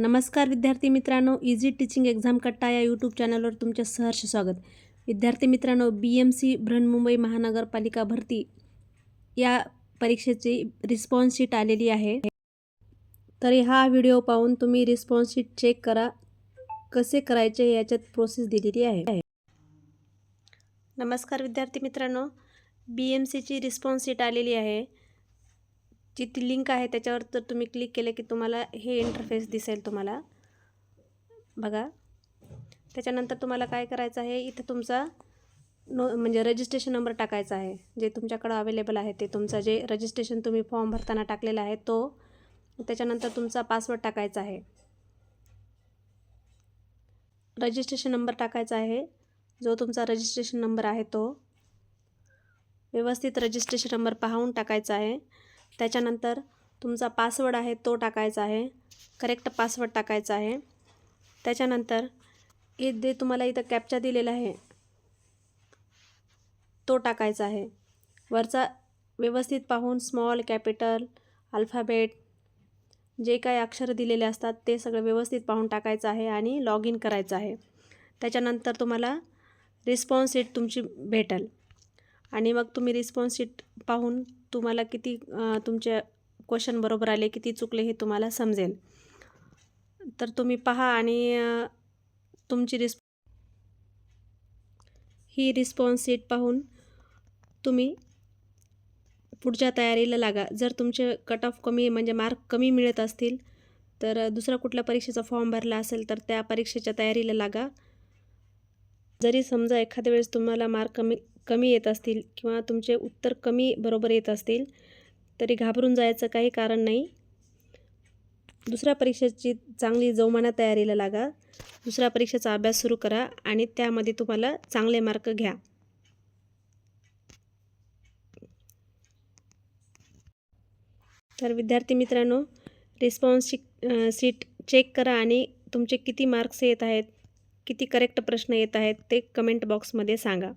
नमस्कार विद्यार्थी मित्रांनो इझी टीचिंग एक्झाम कट्टा या यूट्यूब चॅनलवर तुमचे सहर्ष स्वागत. विद्यार्थी मित्रांनो बी एम सी बृहन्मुंबई महानगरपालिका भरती या परीक्षेची रिस्पॉन्स शीट आलेली आहे. तरी हा व्हिडिओ पाहून तुम्ही रिस्पॉन्स शीट चेक करा कसे करायचे याच्यात प्रोसेस दिलेली आहे. नमस्कार विद्यार्थी मित्रांनो बी एम सीची रिस्पॉन्स शीट आलेली आहे. जी ती लिंक आहे त्याच्यावर जर तुम्ही क्लिक केलं की तुम्हाला हे इंटरफेस दिसेल तुम्हाला. बघा. त्याच्यानंतर तुम्हाला काय करायचं आहे इथं तुमचा नो म्हणजे रजिस्ट्रेशन नंबर टाकायचा आहे. जे तुमच्याकडं अवेलेबल आहे ते तुमचा जे रजिस्ट्रेशन तुम्ही फॉर्म भरताना टाकलेला आहे तो त्याच्यानंतर तुमचा पासवर्ड टाकायचा आहे. रजिस्ट्रेशन नंबर टाकायचा आहे. जो तुमचा रजिस्ट्रेशन नंबर आहे तो व्यवस्थित रजिस्ट्रेशन नंबर पाहून टाकायचा आहे. त्याच्यानंतर तुमचा पासवर्ड आहे तो टाकायचा आहे. करेक्ट पासवर्ड टाकायचा आहे. त्याच्यानंतर हे जे तुम्हाला इथं कॅप्चा दिलेला आहे तो टाकायचा आहे. वरचा व्यवस्थित पाहून स्मॉल कॅपिटल अल्फाबेट जे काही अक्षर दिलेले असतात ते सगळं व्यवस्थित पाहून टाकायचं आहे आणि लॉग इन करायचं आहे. त्याच्यानंतर तुम्हाला रिस्पॉन्स सीट तुमची भेटेल. आणि मग तुम्ही रिस्पॉन्स शीट पाहून तुम्हाला किती तुमचे क्वेश्चन बरोबर आले किती चुकले हे तुम्हाला समजेल. तर तुम्ही पहा आणि तुमची रिस्प ही रिस्पॉन्स शीट पाहून तुम्ही पुढच्या तयारीला लागा. जर तुमचे कट ऑफ कमी म्हणजे मार्क कमी मिळत असतील तर दुसरा कुठल्या परीक्षेचा फॉर्म भरला असेल तर त्या परीक्षेच्या तयारीला लागा. जरी समजा एखाद्या वेळेस तुम्हाला मार्क कमी कमी येत असतील किंवा तुमचे उत्तर कमी बरोबर येत असतील तरी घाबरून जायचं काही कारण नाही. दुसऱ्या परीक्षेची चांगली जोमाना तयारीला लागा. दुसऱ्या परीक्षेचा अभ्यास सुरू करा आणि त्यामध्ये तुम्हाला चांगले मार्क घ्या. तर विद्यार्थी मित्रांनो रिस्पॉन्स सीट चेक करा आणि तुमचे किती मार्क्स येत आहेत किती करेक्ट प्रश्न येत आहेत ते कमेंट बॉक्समध्ये सांगा.